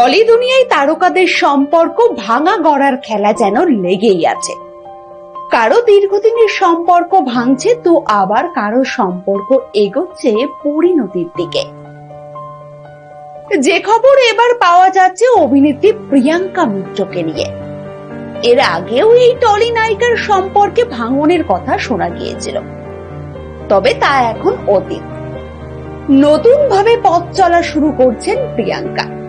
Trolley দুনিয়ায় তারকাদের সম্পর্ক ভাঙা গড়ার খেলা যেন লেগেই আছে। কারও দীর্ঘদিনের সম্পর্ক ভাঙছে, তো আবার কারও সম্পর্ক এগোচ্ছে পরিণতির দিকে। যে খবর এবার পাওয়া যাচ্ছে অভিনেত্রী প্রিয়াঙ্কা মিত্রকে নিয়ে। এর আগেও এই টলি নায়িকার সম্পর্কে ভাঙনের কথা শোনা গিয়েছিল। তবে তা এখন অতীত। নতুন ভাবে পথ চলা শুরু করছেন প্রিয়াঙ্কা।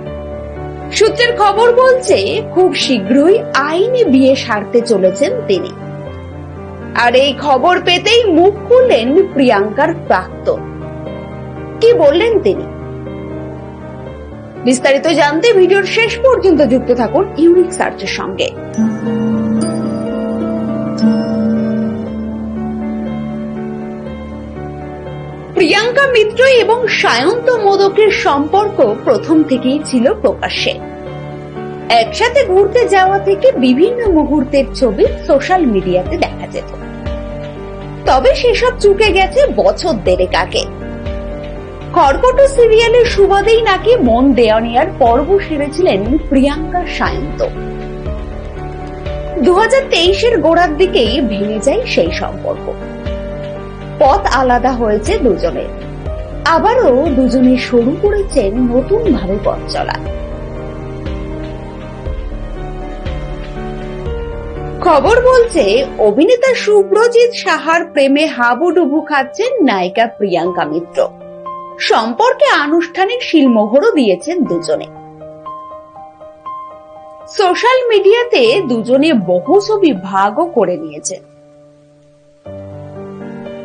সূত্রের খবর বলছে, খুব শীঘ্রই আইনে বিয়ে সারতে চলেছেন তিনি। আর এই খবর পেতেই মুখ খুললেন প্রিয়াঙ্কার প্রাক্তন। কি বললেন তিনি? বিস্তারিত জানতে ভিডিওর শেষ পর্যন্ত যুক্ত থাকুন ইউনিক সার্চের সঙ্গে। প্রিয়াঙ্কা মিত্র এবং সায়ন্ত মোদকের সম্পর্ক প্রথম থেকেই ছিল প্রকাশ্যে। একসাথে ঘুরতে যাওয়া থেকে বিভিন্ন মুহূর্তের ছবি সোশ্যাল মিডিয়াতে দেখা যেত। তবে সেসব চুকে গেছে বছর দেড়েক আগে। কর্কট সিরিয়ালের সুবাদেই নাকি মন নেয়ার পর্ব সেরেছিলেন প্রিয়াঙ্কা সায়ন্ত। দু হাজার তেইশের গোড়ার দিকেই ভেঙে যায় সেই সম্পর্ক। পথ আলাদা হয়েছে দুজনের। আবারও দুজনে শুরু করেছেন নতুন ভাবে পথ চলা। খবর বলছে, অভিনেতা শুভ্রজিৎ সাহার প্রেমে হাবুডুবু খাচ্ছেন নায়িকা প্রিয়াঙ্কা মিত্র। সম্পর্কে আনুষ্ঠানিক শিলমোহরও দিয়েছেন দুজনে। সোশ্যাল মিডিয়াতে দুজনে বহু ছবি ভাগও করে নিয়েছেন।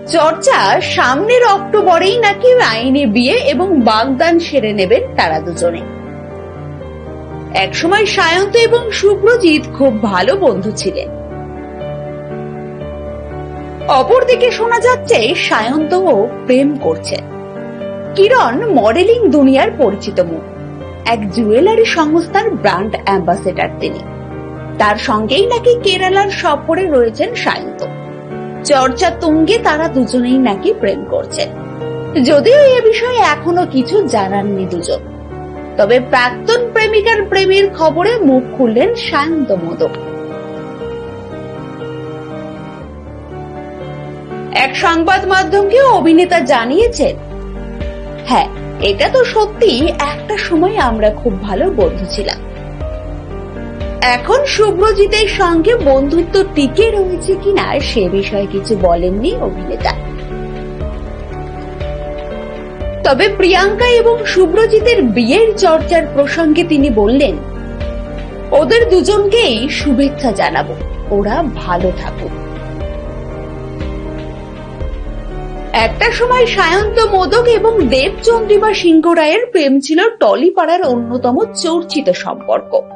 চর্চা সামনের অক্টোবরেই নাকি আইনি বিয়ে এবং বাগদান সেরে নেবেন তারা দুজনে। একসময় সায়ন্ত এবং শুভ্রজিৎ খুব ভালো বন্ধু ছিলেন। অপরদিকে শোনা যাচ্ছে, সায়ন্তও প্রেম করছেন কিরণ মডেলিং দুনিয়ার পরিচিত মুখ। এক জুয়েলারি সংস্থার ব্র্যান্ড অ্যাম্বাসেডার তিনি। তার সঙ্গেই নাকি কেরালার সফরে রয়েছেন সায়ন্ত। চর্চা তুঙ্গে তারা দুজনেই নাকি প্রেম করছেন। যদিও এ বিষয়ে এখনও কিছু জানাননি দুজন। তবে প্রাক্তন প্রেমিকার প্রেমের খবরে মুখ খুললেন সায়ন্ত মোদক। এক সংবাদ মাধ্যমকে অভিনেতা জানিয়েছেন হ্যাঁ এটা তো সত্যি একটা সময় আমরা খুব ভালো বন্ধু ছিলাম। এখন শুভ্রজিতের সঙ্গে বন্ধুত্ব টিকে রয়েছে কিনা সে বিষয়ে কিছু বলেননি অভিনেতা। তবে প্রিয়াঙ্কা এবং শুভ্রজিতের বিয়ের চর্চার প্রসঙ্গে তিনি বললেন, ওদের দুজনকেই শুভেচ্ছা জানাব, ওরা ভালো থাকুক। একটা সময় সায়ন্ত মোদক এবং দেবচন্দ্রিমা সিংহ রায়ের প্রেম ছিল টলিপাড়ার অন্যতম চর্চিত সম্পর্ক।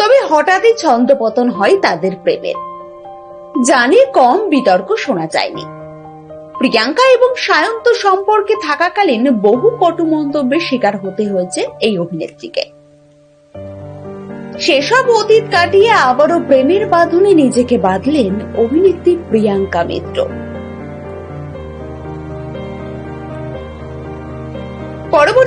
তবে হঠাৎই ছন্দপতন হয় তাদের প্রেমের। জানে কম বিতর্ক শোনা যায়নি। প্রিয়াঙ্কা এবং সায়ন্ত সম্পর্কে থাকাকালীন বহু কটু মন্তব্যের শিকার হতে হয়েছে এই অভিনেত্রীকে। সেসব অতীত কাটিয়ে আবারও প্রেমের বাঁধনে নিজেকে বাঁধলেন অভিনেত্রী প্রিয়াঙ্কা মিত্র।